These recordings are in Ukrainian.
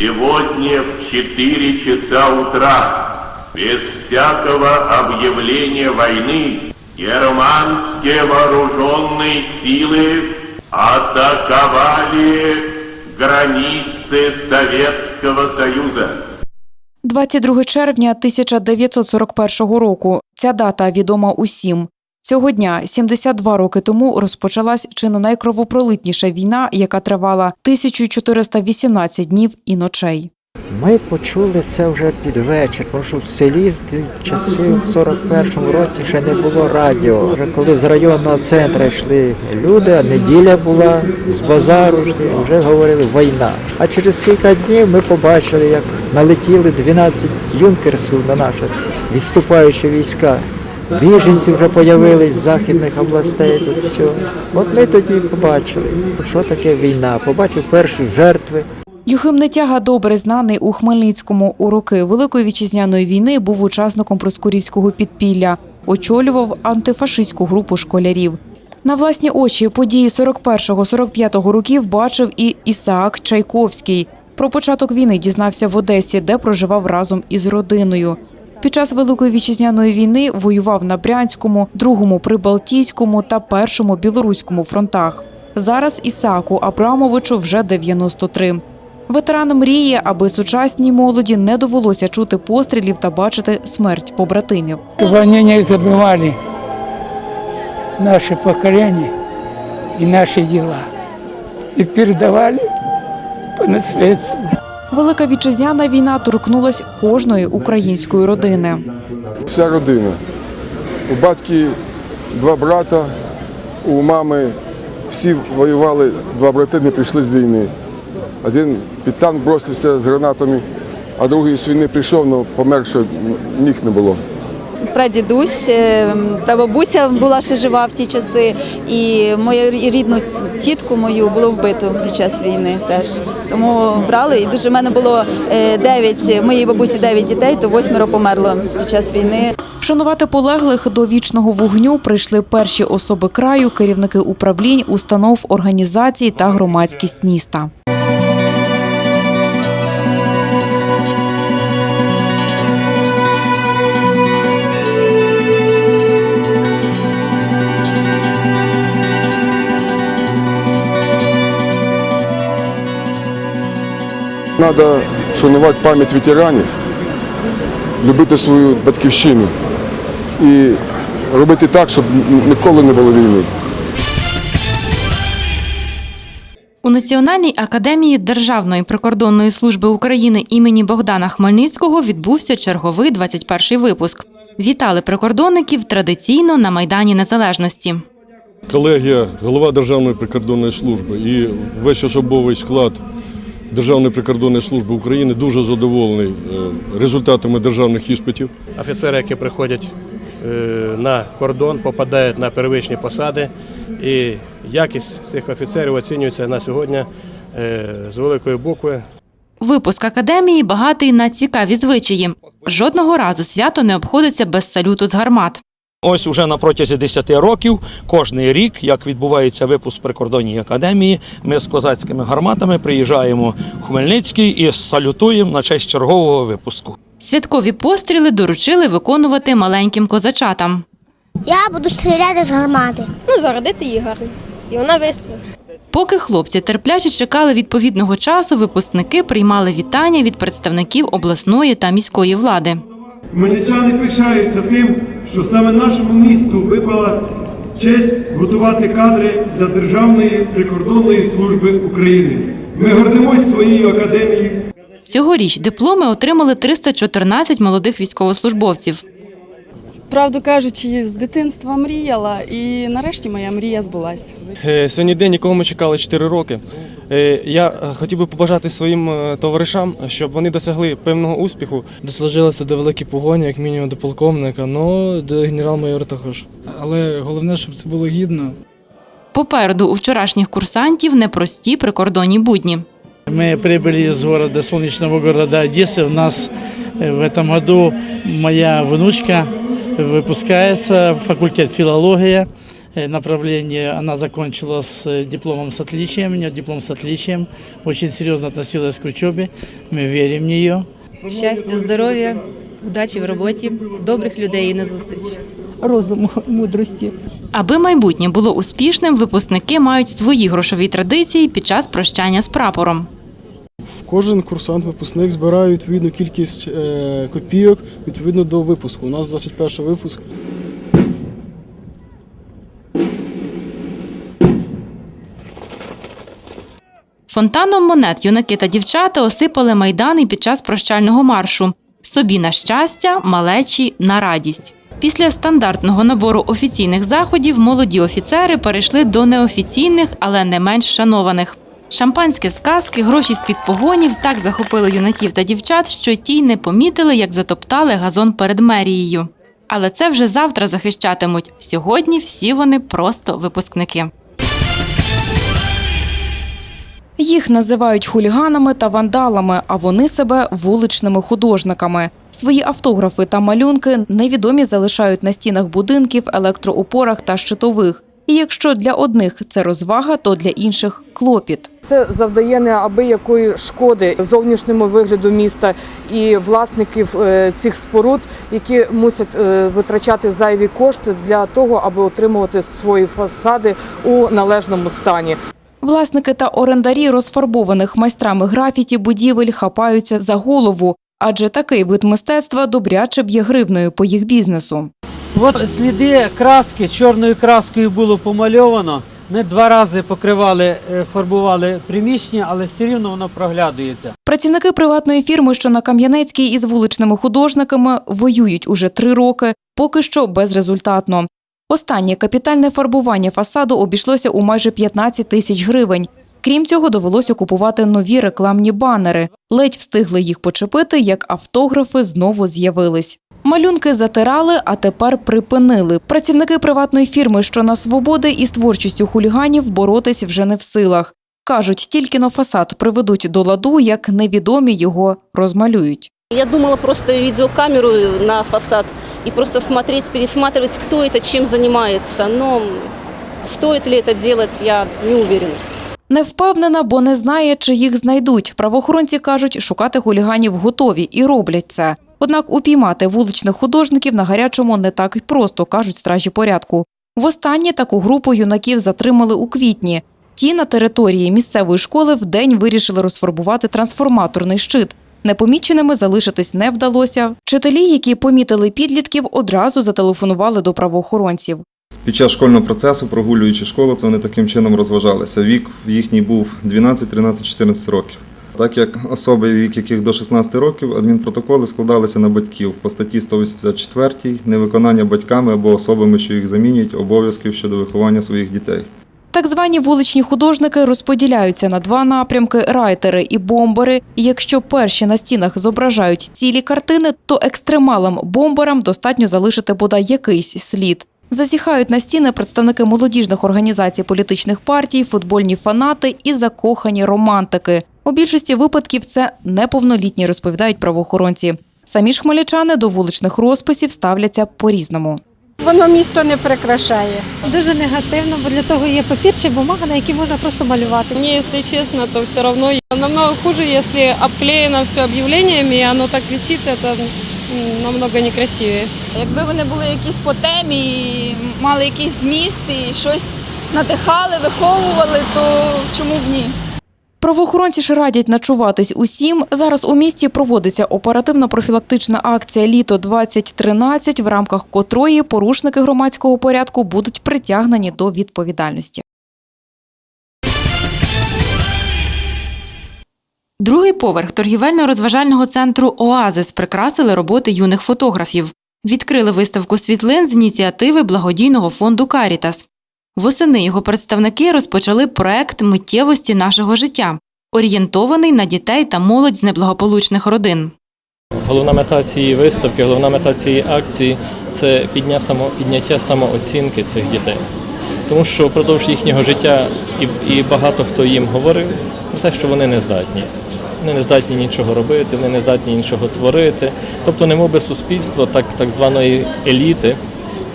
Сегодня в 4 часа утра, без всякого объявления войны, германские вооруженные силы атаковали границы Советского Союза. 22 червня 1941 року. Ця дата відома усім. Цього дня, 72 роки тому, розпочалась чи не найкровопролитніша війна, яка тривала 1418 днів і ночей. Ми почули це вже під вечір, тому що в селі часи, в 41-му році ще не було радіо. Вже коли з районного центру йшли люди, а неділя була, з базару вже говорили війна. А через кілька днів ми побачили, як налетіли 12 юнкерсів на наші відступаючі війська. Біженці вже з'явились з західних областей тут все. От ми тоді побачили, що таке війна, побачив перші жертви. Юхим Нетяга, добре знаний у Хмельницькому у роки Великої вітчизняної війни, був учасником Проскурівського підпілля, очолював антифашистську групу школярів. На власні очі події 41-45 років бачив і Ісаак Чайковський. Про початок війни дізнався в Одесі, де проживав разом із родиною. Під час Великої вітчизняної війни воював на Брянському, другому Прибалтійському та першому білоруському фронтах. Зараз Ісааку Абрамовичу вже 93. Ветеран мріє, аби сучасній молоді не довелося чути пострілів та бачити смерть побратимів. чтобы они не забывали наше поколение и наши дела. И передавали по наследству. Велика вітчизняна війна торкнулася кожної української родини. Вся родина. У батьки два брата, у мами всі воювали, два брати не прийшли з війни. Один під танк бросився з гранатами, а другий з війни прийшов, але помер, що ніг не було. Прадідусь, е, прабабуся була ще жива в ті часи, і мою рідну тітку мою було вбито під час війни теж. Тому брали. І дуже в мене було е, дев'ять, моїй бабусі дев'ять дітей, то восьмеро померло під час війни. Вшанувати полеглих до вічного вогню прийшли перші особи краю, керівники управлінь, установ, організацій та громадськість міста. Треба шанувати пам'ять ветеранів, любити свою батьківщину і робити так, щоб ніколи не було війни. У Національній академії Державної прикордонної служби України імені Богдана Хмельницького відбувся черговий 21-й випуск. Вітали прикордонників традиційно на Майдані Незалежності. колегія, голова Державної прикордонної служби і весь особовий склад Державної прикордонної служби України дуже задоволений е, результатами державних іспитів. офіцери, які приходять е, на кордон, попадають на первичні посади, і якість цих офіцерів оцінюється на сьогодні е, з великої букви. Випуск академії багатий на цікаві звичаї. Жодного разу свято не обходиться без салюту з гармат. Ось уже на протязі 10 років, кожний рік, як відбувається випуск прикордонній академії, ми з козацькими гарматами приїжджаємо в Хмельницький і салютуємо на честь чергового випуску. Святкові постріли доручили виконувати маленьким козачатам. Я буду стріляти з гармати. Ну, зарядити її гарно. І вона вистрілить. Поки хлопці терпляче чекали відповідного часу, випускники приймали вітання від представників обласної та міської влади. Хмельничани пишаються тим, що саме нашому місту випала честь готувати кадри для Державної прикордонної служби України. Ми гордимось своєю академією. Цьогоріч дипломи отримали 314 молодих військовослужбовців. Правду кажучи, з дитинства мріяла, і нарешті моя мрія збулась. Сьогодні день, якого ми чекали 4 роки. Е, Я хотів би побажати своїм е, товаришам, щоб вони досягли певного успіху. Дослужилися до великої погоні, як мінімум до полковника, ну до генерал-майора також. Але головне, щоб це було гідно. Попереду у вчорашніх курсантів непрості прикордонні будні. Мы прибыли из города, солнечного города Одессы. У нас э, в этом году моя внучка выпускается, факультет филология. э, направление она закончила с э, дипломом с отличием, у нее диплом с отличием, очень серьезно относилась к учебе, мы верим в нее. Щастя, здоров'я, удачі в роботі, добрих людей і на зустріч. Розуму, мудрості. Аби майбутнє було успішним, випускники мають свої грошові традиції під час прощання з прапором. Кожен курсант, випускник збирає відповідну кількість е, копійок відповідно до випуску. У нас 21 випуск. Фонтаном монет юнаки та дівчата осипали майдани під час прощального маршу. Собі на щастя, малечі на радість. Після стандартного набору офіційних заходів молоді офіцери перейшли до неофіційних, але не менш шанованих. Шампанське сказки, гроші з-під погонів так захопили юнаків та дівчат, що ті й не помітили, як затоптали газон перед мерією. Але це вже завтра захищатимуть. Сьогодні всі вони просто випускники. Їх називають хуліганами та вандалами, а вони себе вуличними художниками. Свої автографи та малюнки невідомі залишають на стінах будинків, електроопорах та щитових. І якщо для одних це розвага, то для інших клопіт. Це завдає неабиякої шкоди зовнішньому вигляду міста і власників е, цих споруд, які мусять е, витрачати зайві кошти для того, аби отримувати свої фасади у належному стані. Власники та орендарі розфарбованих майстрами графіті будівель хапаються за голову, адже такий вид мистецтва добряче б'є гривною по їх бізнесу. От сліди краски чорною краскою було помальовано. Ми два рази покривали, е, фарбували приміщення, але все рівно воно проглядується. Працівники приватної фірми, що на Кам'янецькій із вуличними художниками, воюють уже три роки, поки що безрезультатно. Останнє капітальне фарбування фасаду обійшлося у майже 15 тисяч гривень. Крім цього, довелося купувати нові рекламні банери. Ледь встигли їх почепити, як автографи знову з'явились. Малюнки затирали, а тепер припинили. Працівники приватної фірми, що на свободи із творчістю хуліганів боротись вже не в силах. Кажуть, тільки на фасад приведуть до ладу, як невідомі його розмалюють. Я думала просто видеокамеру на фасад и просто смотреть, пересматривать, кто это, чем занимается. Но стоит ли это делать, я не уверена. Не впевнена, бо не знає, чи їх знайдуть. Правоохоронці кажуть, шукати хуліганів готові і роблять це. Однак упіймати вуличних художників на гарячому не так й просто, кажуть стражі порядку. Востаннє таку групу юнаків затримали у квітні. Ті на території місцевої школи вдень вирішили розфарбувати трансформаторний щит. Непоміченими залишитись не вдалося. Вчителі, які помітили підлітків, одразу зателефонували до правоохоронців. Під час школьного процесу, прогулюючи школу, це вони таким чином розважалися. Вік їхній був 12, 13, 14 років. Так як особи, вік яких до 16 років, адмінпротоколи складалися на батьків по статті 184 невиконання батьками або особами, що їх замінюють, обов'язків щодо виховання своїх дітей. Так звані вуличні художники розподіляються на два напрямки райтери і бомбери. І якщо перші на стінах зображають цілі картини, то екстремалам-бомберам достатньо залишити бодай якийсь слід. Засіхають на стіни представники молодіжних організацій політичних партій, футбольні фанати і закохані романтики. У більшості випадків це неповнолітні, розповідають правоохоронці. Самі ж хмельничани до вуличних розписів ставляться по-різному. Воно місто не прикрашає. Дуже негативно, бо для того є папір чи бумага, на якій можна просто малювати. Мне, если честно, то все равно намного хуже, если обклеено все объявлениями, и оно так висит, это м, намного некрасивее. Якби вони були якісь по темі, мали якийсь зміст і щось надихали, виховували, то чому б ні? Правоохоронці ж радять начуватись усім. Зараз у місті проводиться оперативно-профілактична акція Літо 2013 в рамках котрої порушники громадського порядку будуть притягнені до відповідальності. Другий поверх торгівельно-розважального центру Оазис прикрасили роботи юних фотографів. Відкрили виставку світлин з ініціативи благодійного фонду Карітас. Восени його представники розпочали проект миттєвості нашого життя, орієнтований на дітей та молодь з неблагополучних родин. Головна мета цієї виставки, головна мета цієї акції це підняття, самооцінки цих дітей. Тому що впродовж їхнього життя і, і багато хто їм говорив про те, що вони не здатні. Вони не здатні нічого робити, вони не здатні нічого творити. Тобто, немов би суспільство так, так званої еліти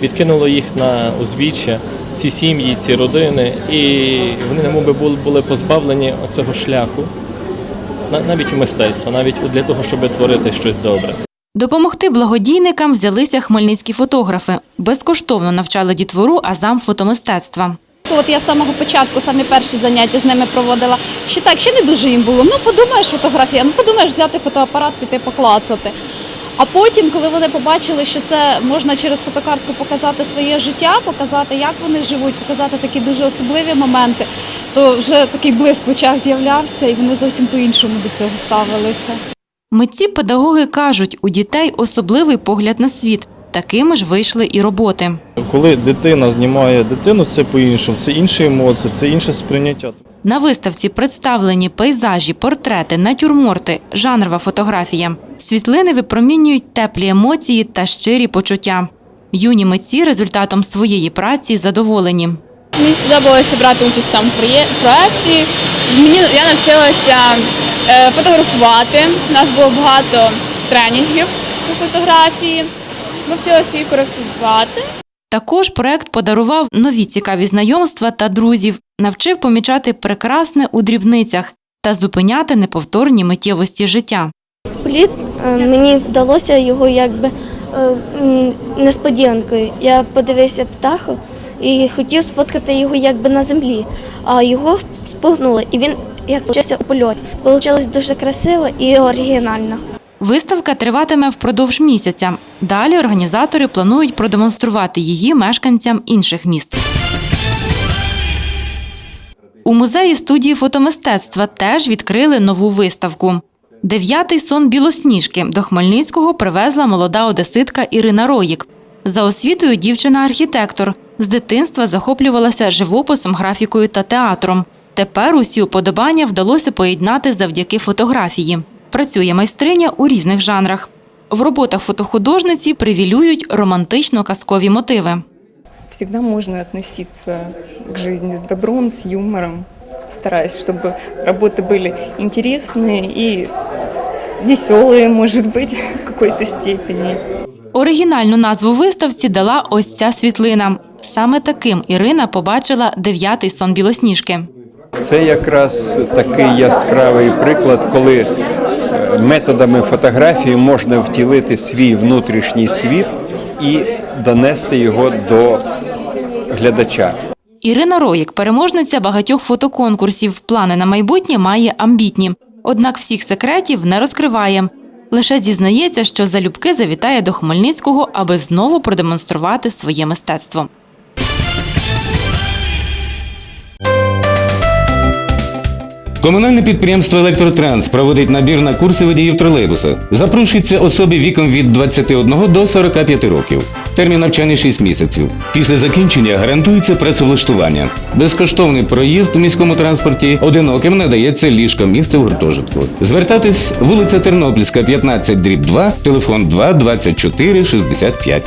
відкинуло їх на узбіччя ці сім'ї, ці родини, і вони не би були, були позбавлені цього шляху, на- навіть у мистецтво, навіть для того, щоб творити щось добре. Допомогти благодійникам взялися хмельницькі фотографи. Безкоштовно навчали дітвору азам фотомистецтва. От я з самого початку самі перші заняття з ними проводила. Ще так, ще не дуже їм було. Ну подумаєш, фотографія, ну подумаєш взяти фотоапарат, піти поклацати. А потім, коли вони побачили, що це можна через фотокартку показати своє життя, показати, як вони живуть, показати такі дуже особливі моменти, то вже такий блиск в очах з'являвся, і вони зовсім по-іншому до цього ставилися. Митці педагоги кажуть, у дітей особливий погляд на світ. Такими ж вийшли і роботи. Коли дитина знімає дитину, це по-іншому, це інші емоції, це інше сприйняття. На виставці представлені пейзажі, портрети, натюрморти, жанрова фотографія. Світлини випромінюють теплі емоції та щирі почуття. Юні митці результатом своєї праці задоволені. Мені сподобалося брати участь в проє- проєкті. Мені я навчилася е, фотографувати. У нас було багато тренінгів по фотографії. Ми вчилися її коректувати. Також проект подарував нові цікаві знайомства та друзів, навчив помічати прекрасне у дрібницях та зупиняти неповторні миттєвості життя. Політ е, мені вдалося його якби е, несподіванкою. Я подивився птаху і хотів сфоткати його якби на землі, а його спугнули, і він як почався у польоті. Получилось дуже красиво і оригінально. Виставка триватиме впродовж місяця. Далі організатори планують продемонструвати її мешканцям інших міст. У музеї студії фотомистецтва теж відкрили нову виставку. Дев'ятий сон білосніжки до Хмельницького привезла молода одеситка Ірина Роїк. За освітою дівчина архітектор. З дитинства захоплювалася живописом, графікою та театром. Тепер усі уподобання вдалося поєднати завдяки фотографії Працює майстриня у різних жанрах. В роботах фотохудожниці привілюють романтично-казкові мотиви. всегда можно относиться к жизни с добром, с юмором, стараясь, чтобы работы были интересные и веселые, может быть, в какой-то степени. Оригінальну назву виставці дала ось ця світлина. Саме таким Ірина побачила дев'ятий сон білосніжки. Це якраз такий яскравий приклад, коли е, методами фотографії можна втілити свій внутрішній світ і донести його до глядача. Ірина Роїк, переможниця багатьох фотоконкурсів. Плани на майбутнє має амбітні. Однак всіх секретів не розкриває. Лише зізнається, що залюбки завітає до Хмельницького, аби знову продемонструвати своє мистецтво. Комунальне підприємство Електротранс проводить набір на курси водіїв тролейбуса. Запрошуються особи віком від 21 до 45 років. Термін навчання 6 місяців. Після закінчення гарантується працевлаштування. Безкоштовний проїзд у міському транспорті одиноким надається ліжко місце в гуртожитку. Звертатись вулиця Тернопільська, 15 дріб 2, телефон 2 24 65.